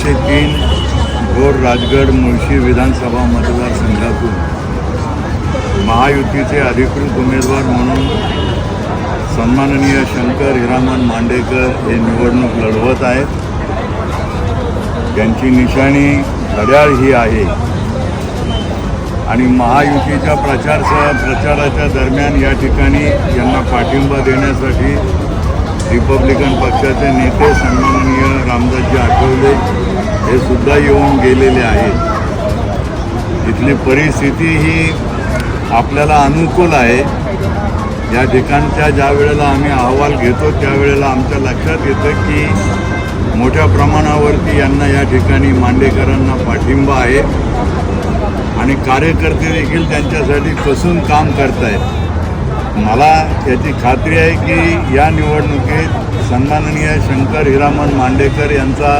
एकशे तीन भोर राजगड मुळशी विधानसभा मतदारसंघातून महायुतीचे अधिकृत उमेदवार म्हणून सन्माननीय शंकर हिरामन मांडेकर हे निवडणूक लढवत आहेत. त्यांची निशाणी घड्याळ ही आहे. आणि महायुतीच्या प्रचार प्रचाराच्या दरम्यान या ठिकाणी यांना पाठिंबा देण्यासाठी रिपब्लिकन पक्षाचे नेते सन्माननीय हे सुद्धा येऊन गेलेले आहेत. इथली परिस्थिती ही आपल्याला अनुकूल आहे. या ठिकाणच्या ज्या वेळेला आम्ही अहवाल घेतो त्यावेळेला आमच्या लक्षात येतं की मोठ्या प्रमाणावरती यांना या ठिकाणी मांडेकरांना पाठिंबा आहे. आणि कार्यकर्ते देखील त्यांच्यासाठी कसून काम करतायत. मला याची खात्री आहे की या निवडणुकीत सन्माननीय शंकर हिरामन मांडेकर यांचा